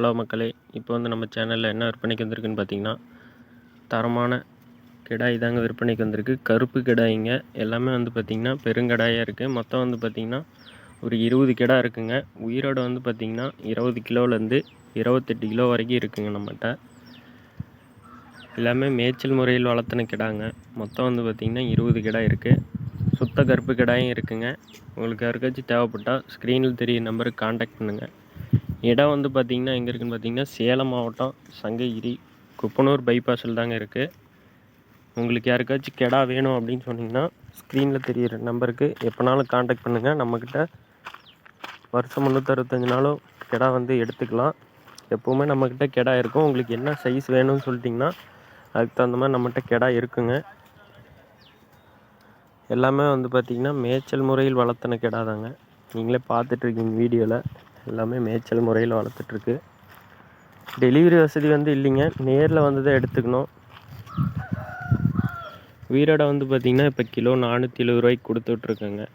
Hello மக்களே இப்போ வந்து நம்ம சேனலில் என்ன விற்பனைக்கு வந்திருக்குன்னு பார்த்தீங்கன்னா தரமான கிடாய் தாங்க விற்பனைக்கு வந்திருக்கு. கருப்பு கிடாய்ங்க. எல்லாமே வந்து பார்த்திங்கன்னா பெருங்கடாயாக இருக்குது மொத்தம் வந்து பார்த்திங்கன்னா ஒரு இருபது கிடா இருக்குங்க. உயிரோட வந்து பார்த்திங்கன்னா இருபது கிலோலேருந்து இருபத்தெட்டு கிலோ வரைக்கும் இருக்குங்க நம்மகிட்ட. எல்லாமே மேய்ச்சல் முறையில் வளர்த்துன கிடாங்க. மொத்தம் வந்து பார்த்திங்கன்னா இருபது கிடா இருக்குது சுத்த கருப்பு கிடாயும் இருக்குங்க. உங்களுக்கு யாருக்காச்சும் தேவைப்பட்டால் ஸ்க்ரீனில் தெரிய நம்பருக்கு காண்டாக்ட் பண்ணுங்கள் இடம் வந்து பார்த்திங்கன்னா எங்கே இருக்குதுன்னு பார்த்தீங்கன்னா சேலம் மாவட்டம் சங்ககிரி குப்பனூர் பைபாஸில் தாங்க இருக்குது உங்களுக்கு யாருக்காச்சும் கெடா வேணும் அப்படின்னு சொன்னிங்கன்னா ஸ்க்ரீனில் தெரியிற நம்பருக்கு எப்போனாலும் காண்டாக்ட் பண்ணுங்கள் நம்மக்கிட்ட வருஷம் முந்நூற்றறுபத்தஞ்சு நாளும் கெடா வந்து எடுத்துக்கலாம். எப்போவுமே நம்மக்கிட்ட கெடா இருக்கும். உங்களுக்கு என்ன சைஸ் வேணும்னு சொல்லிட்டிங்கன்னா அதுக்கு தகுந்த மாதிரி நம்மகிட்ட கெடா இருக்குங்க. எல்லாமே வந்து பார்த்திங்கன்னா மேய்ச்சல் முறையில் வளர்த்தின கெடா தாங்க. நீங்களே பார்த்துட்ருக்கீங்க வீடியோவில் எல்லாமே மேய்ச்சல் முறையில் வளர்த்துட்ருக்கு. டெலிவரி வசதி வந்து இல்லைங்க. நேரில் வந்து தான் எடுத்துக்கணும். உயிரோட வந்து பார்த்திங்கன்னா இப்போ கிலோ நானூற்றி எழுபது ரூபாய்க்கு கொடுத்துட்ருக்கேங்க.